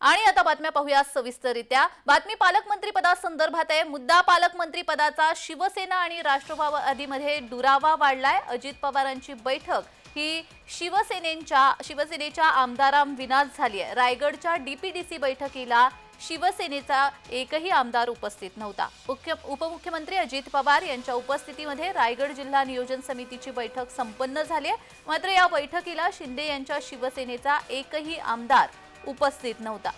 आणि आता बातम्या पाहूया सविस्तररित्या. बातमी पालकमंत्री पदासंदर्भात आहे. मुद्दा पालकमंत्री पदाचा शिवसेना आणि राष्ट्रवादीमध्ये दुरावा वाढलाय. अजित पवारांची बैठक ही शिवसेनेच्या शिवसेनेच्या आमदारांविनाच झाली आहे रायगडच्या डीपीडीसी बैठकीला शिवसेनेचा एकही आमदार उपस्थित नव्हता. मुख्य उपमुख्यमंत्री अजित पवार यांच्या उपस्थितीमध्ये रायगड जिल्हा नियोजन समितीची बैठक संपन्न झाली आहे मात्र या बैठकीला शिंदे यांच्या शिवसेनेचा एकही आमदार उपस्थित नव्हता.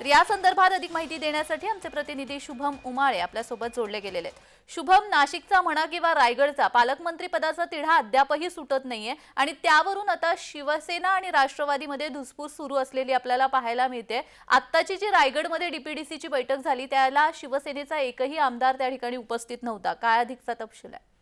तर या संदर्भात अधिक माहिती देण्यासाठी आमचे प्रतिनिधी शुभम उमाळे आपल्यासोबत जोडले गेलेले आहेत. शुभम नाशिकचा म्हणा किंवा रायगडचा पालकमंत्री पदाचा तिढा अद्यापही सुटत नाहीये आणि त्यावरून आता शिवसेना आणि राष्ट्रवादीमध्ये धुसफूस सुरू असलेली आपल्याला पाहायला मिळते. आत्ताची जी रायगडमध्ये डीपीडीसीची बैठक झाली त्याला शिवसेनेचा एकही आमदार त्या ठिकाणी उपस्थित नव्हता. काय अधिकचा तपशील आहे?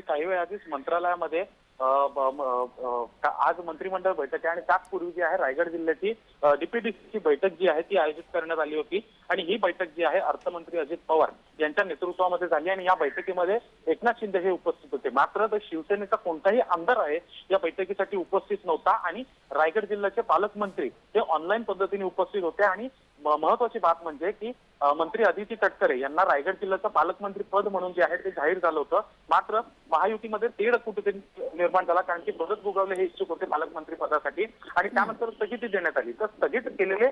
काही वेळ आधीच मंत्रालयामध्ये आज मंत्रिमंडळ बैठक आहे आणि त्यापूर्वी जी आहे रायगड जिल्ह्याची डीपीडीसीची बैठक जी आहे ती आयोजित करण्यात आली होती. आणि ही बैठक जी आहे अर्थमंत्री अजित पवार यांच्या नेतृत्वामध्ये झाली आणि या बैठकीमध्ये एकनाथ शिंदे हे उपस्थित होते. मात्र शिवसेनेचा कोणताही आमदार आहे या बैठकीसाठी उपस्थित नव्हता आणि रायगड जिल्ह्याचे पालकमंत्री हे ऑनलाईन पद्धतीने उपस्थित होते. आणि महत्वाची बात म्हणजे की मंत्री अदिती तटकरे यांना रायगड जिल्ह्याचं पालकमंत्री पद म्हणून जे आहे ते जाहीर झालं होतं. मात्र महायुतीमध्ये तेढ कुठेतरी निर्माण झाला कारण की भरत गोगावले हे इच्छुक होते पालकमंत्री पदासाठी. आणि त्यानंतर स्थगिती देण्यात आली. तर स्थगित केलेले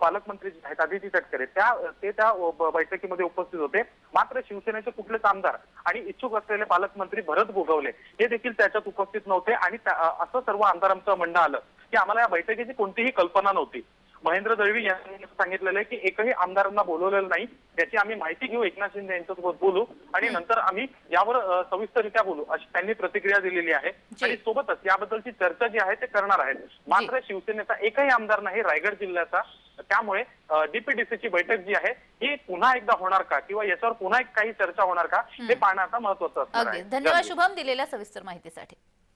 पालकमंत्री जे आहेत अदिती तटकरे त्या ते त्या बैठकीमध्ये उपस्थित होते. मात्र शिवसेनेचे कुठलेच आमदार आणि इच्छुक असलेले पालकमंत्री भरत गोगावले हे देखील त्याच्यात उपस्थित नव्हते. आणि असं सर्व आमदारांचं म्हणणं आलं की आम्हाला या बैठकीची कोणतीही कल्पना नव्हती. महेंद्र दळवी यांनी सांगितलेलं आहे की एकही आमदारांना बोलवलेलं नाही. त्याची आम्ही माहिती घेऊ. एकनाथ शिंदे यांच्यासोबत बोलू. आणि नंतर आम्ही यावर अ, सविस्तररित्या बोलू अशी त्यांनी प्रतिक्रिया दिलेली आहे. आणि सोबतच याबद्दलची चर्चा जी आहे ते करणार आहेत. मात्र शिवसेनेचा एकही आमदार नाही रायगड जिल्ह्याचा. त्यामुळे डीपीडीसीची बैठक जी आहे ही पुन्हा एकदा होणार का? किंवा याच्यावर पुन्हा एक काही चर्चा होणार का? हे पाहणं आता महत्वाचं असणार आहे. धन्यवाद. शुभम दिलेल्या सविस्तर माहितीसाठी.